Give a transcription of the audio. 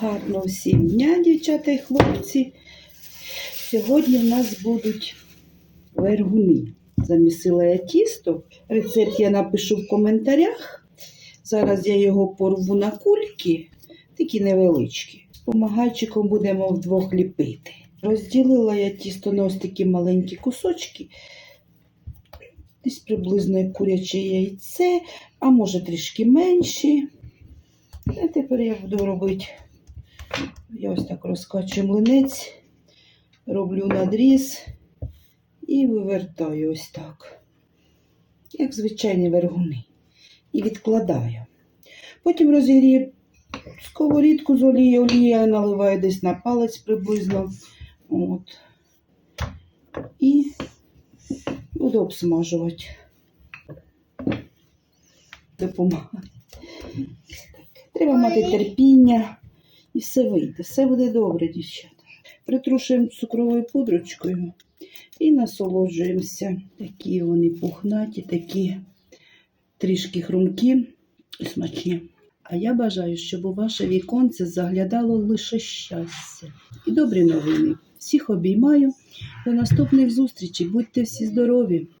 Гарного всім дня, дівчата і хлопці. Сьогодні в нас будуть вергуни. Замісила я тісто. Рецепт я напишу в коментарях. Зараз я його порву на кульки, такі невеличкі. З помагайчиком будемо вдвох ліпити. Розділила я тісто на ось такі маленькі кусочки. Десь приблизно куряче яйце, а може трішки менші. А тепер я буду робити. Я ось так розкачую млинець, роблю надріз і вивертаю ось так, як звичайні вергуни. І відкладаю. Потім розігрію сковорідку з олією, олія наливаю десь на палець приблизно. От. І буду обсмажувати. Допомагаю. Треба мати терпіння. І все вийде. Все буде добре, дівчата. Притрушуємо цукровою пудрочкою і насолоджуємося. Такі вони пухнаті, такі трішки хрумкі і смачні. А я бажаю, щоб у ваше віконце заглядало лише щастя і добрі новини. Всіх обіймаю. До наступних зустрічей. Будьте всі здорові!